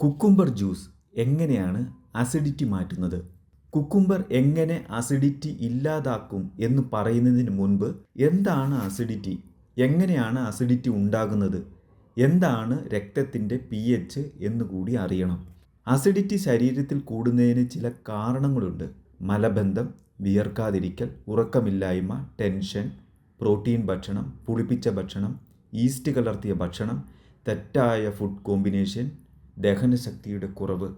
Cucumber juice എങ്ങനെയാണ് acidity മാറ്റുന്നത്? Cucumber എങ്ങനെ അസിഡിറ്റി ഇല്ലാതാക്കും എന്ന് പറയുന്നതിന് മുൻപ് എന്താണ് അസിഡിറ്റി എങ്ങനെയാണ് അസിഡിറ്റി ഉണ്ടാകുന്നത്? എന്താണ് രക്തത്തിന്റെ പി എച്ച് എന്നുകൂടി അറിയണം. അസിഡിറ്റി ശരീരത്തിൽ കൂടുന്നതിന് ചില കാരണങ്ങളുണ്ട്. മലബന്ധം വിയർക്കാതിരിക്കൽ ഉറക്കമില്ലായ്മ ടെൻഷൻ പ്രോട്ടീൻ ഭക്ഷണം പുളിപ്പിച്ച ഭക്ഷണം ഈസ്റ്റ് കലർത്തിയ ഭക്ഷണം തെറ്റായ ഫുഡ് കോമ്പിനേഷൻ ദഹനശക്തിയുടെ കുറവ്.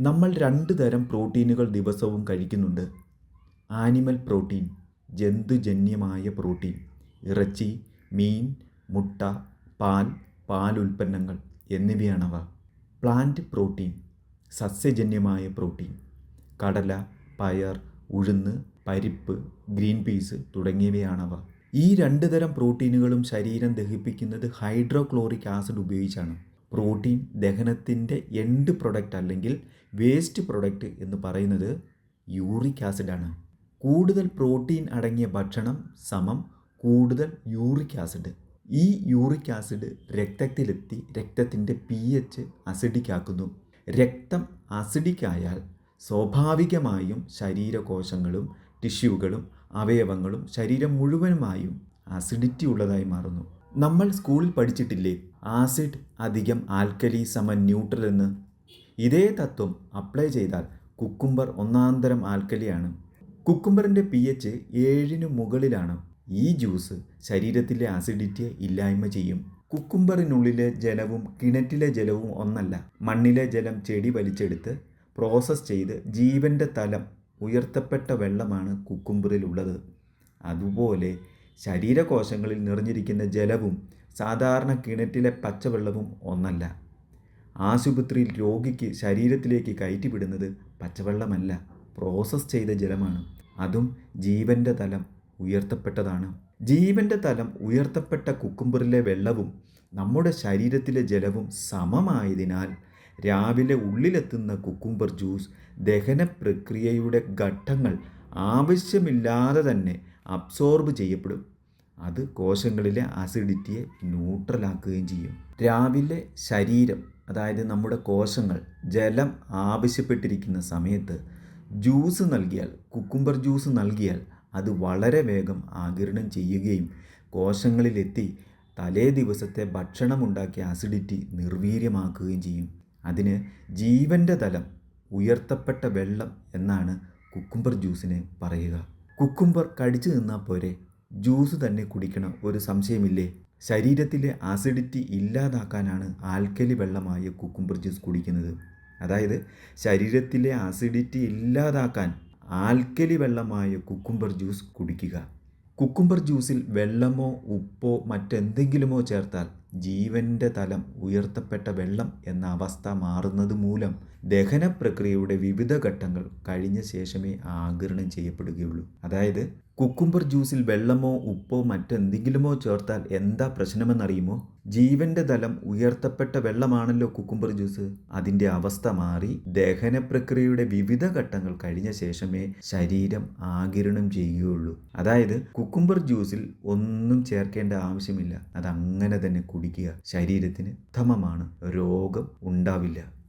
നമ്മൾ രണ്ട് തരം പ്രോട്ടീനുകൾ ദിവസവും കഴിക്കുന്നുണ്ട്. ആനിമൽ പ്രോട്ടീൻ ജന്തുജന്യമായ പ്രോട്ടീൻ ഇറച്ചി മീൻ മുട്ട പാൽ പാൽ ഉൽപ്പന്നങ്ങൾ എന്നിവയാണവ. പ്ലാന്റ് പ്രോട്ടീൻ സസ്യജന്യമായ പ്രോട്ടീൻ കടല പയർ ഉഴുന്ന് പരിപ്പ് ഗ്രീൻ പീസ് തുടങ്ങിയവയാണവ. ഈ രണ്ട് തരം പ്രോട്ടീനുകളും ശരീരം ദഹിപ്പിക്കുന്നത് ഹൈഡ്രോക്ലോറിക് ആസിഡ് ഉപയോഗിച്ചാണ്. പ്രോട്ടീൻ ദഹനത്തിന്റെ എൻഡ് പ്രൊഡക്റ്റ് അല്ലെങ്കിൽ വേസ്റ്റ് പ്രൊഡക്റ്റ് എന്ന് പറയുന്നത് യൂറിക് ആസിഡാണ് കൂടുതൽ പ്രോട്ടീൻ അടങ്ങിയ ഭക്ഷണം സമം കൂടുതൽ യൂറിക് ആസിഡ് ഈ യൂറിക് ആസിഡ് രക്തത്തിലെത്തി രക്തത്തിന്റെ പി എച്ച് അസിഡിക് ആക്കുന്നു. രക്തം അസിഡിക് ആയാൽ സ്വാഭാവികമായും ശരീരകോശങ്ങളും ടിഷ്യൂകളും അവയവങ്ങളും ശരീരം മുഴുവനുമായും അസിഡിറ്റി ഉള്ളതായി മാറുന്നു. നമ്മൾ സ്കൂളിൽ പഠിച്ചിട്ടില്ലേ? ആസിഡ് അധികം ആൽക്കലി സമ ന്യൂട്രൽ എന്ന്. ഇതേ തത്വം അപ്ലൈ ചെയ്താൽ കുക്കുംബർ ഒന്നാന്തരം ആൽക്കലിയാണ്. കുക്കുംബറിന്റെ പി എച്ച് ഏഴിന് മുകളിലാണ്. ഈ ജ്യൂസ് ശരീരത്തിലെ ആസിഡിറ്റിയെ ഇല്ലായ്മ ചെയ്യും. കുക്കുംബറിനുള്ളിലെ ജലവും കിണറ്റിലെ ജലവും ഒന്നല്ല. മണ്ണിലെ ജലം ചെടി വലിച്ചെടുത്ത് പ്രോസസ്സ് ചെയ്ത് ജീവന്റെ തലം ഉയർത്തപ്പെട്ട വെള്ളമാണ് കുക്കുംബറിലുള്ളത്. അതുപോലെ ശരീരകോശങ്ങളിൽ നിറഞ്ഞിരിക്കുന്ന ജലവും സാധാരണ കിണറ്റിലെ പച്ചവെള്ളവും ഒന്നല്ല. ആശുപത്രിയിൽ രോഗിക്ക് ശരീരത്തിലേക്ക് കയറ്റിവിടുന്നത് പച്ചവെള്ളമല്ല പ്രോസസ്സ് ചെയ്ത ജലമാണ്. അതും ജീവന്റെ തലം ഉയർത്തപ്പെട്ടതാണ്. ജീവന്റെ തലം ഉയർത്തപ്പെട്ട കുക്കുംബറിലെ വെള്ളവും നമ്മുടെ ശരീരത്തിലെ ജലവും സമമായതിനാൽ രാവിലെ ഉള്ളിലെത്തുന്ന കുക്കുംബർ ജ്യൂസ് ദഹന പ്രക്രിയയുടെ ഘട്ടങ്ങൾ ആവശ്യമില്ലാതെ തന്നെ അബ്സോർബ് ചെയ്യപ്പെടും. അത് കോശങ്ങളിലെ അസിഡിറ്റിയെ ന്യൂട്രലാക്കുകയും ചെയ്യും. രാവിലെ ശരീരം അതായത് നമ്മുടെ കോശങ്ങൾ ജലം ആവശ്യപ്പെട്ടിരിക്കുന്ന സമയത്ത് ജ്യൂസ് നൽകിയാൽ കുക്കുംബർ ജ്യൂസ് നൽകിയാൽ അത് വളരെ വേഗം ആകിരണം ചെയ്യുകയും കോശങ്ങളിലെത്തി തലേ ദിവസത്തെ ഭക്ഷണമുണ്ടാക്കിയ ആസിഡിറ്റി നിർവീര്യമാക്കുകയും ചെയ്യും. അതിന് ജീവന്റെ തലം ഉയർത്തപ്പെട്ട വെള്ളം എന്നാണ് കുക്കുംബർ ജ്യൂസിനെ പറയുക. കുക്കുംബർ കടിച്ചു നിന്നാൽ പോരെ. ജ്യൂസ് തന്നെ കുടിക്കണം ഒരു സംശയമില്ലേ? ശരീരത്തിലെ ആസിഡിറ്റി ഇല്ലാതാക്കാനാണ് ആൽക്കലി വെള്ളമായ കുക്കുംബർ ജ്യൂസ് കുടിക്കുന്നത്. അതായത് ശരീരത്തിലെ ആസിഡിറ്റി ഇല്ലാതാക്കാൻ ആൽക്കലി വെള്ളമായ കുക്കുംബർ ജ്യൂസ് കുടിക്കുക. കുക്കുംബർ ജ്യൂസിൽ വെള്ളമോ ഉപ്പോ മറ്റെന്തെങ്കിലുമോ ചേർത്താൽ ജീവന്റെ തലം ഉയർത്തപ്പെട്ട വെള്ളം എന്ന അവസ്ഥ മാറുന്നത് മൂലം ദഹന പ്രക്രിയയുടെ വിവിധ ഘട്ടങ്ങൾ കഴിഞ്ഞ ശേഷമേ ആഗിരണം ചെയ്യപ്പെടുകയുള്ളൂ. അതായത് കുക്കുംബർ ജ്യൂസിൽ വെള്ളമോ ഉപ്പോ മറ്റെന്തെങ്കിലുമോ ചേർത്താൽ എന്താ പ്രശ്നമെന്നറിയുമോ? ജീവന്റെ തലം ഉയർത്തപ്പെട്ട വെള്ളമാണല്ലോ കുക്കുംബർ ജ്യൂസ്. അതിന്റെ അവസ്ഥ മാറി ദഹന പ്രക്രിയയുടെ വിവിധ ഘട്ടങ്ങൾ കഴിഞ്ഞ ശേഷമേ ശരീരം ആകിരണം ചെയ്യുകയുള്ളൂ. അതായത് കുക്കുംബർ ജ്യൂസിൽ ഒന്നും ചേർക്കേണ്ട ആവശ്യമില്ല. അത് അങ്ങനെ തന്നെ കുടിക്കുക. ശരീരത്തിന് ഉത്തമമാണ്. രോഗം ഉണ്ടാവില്ല.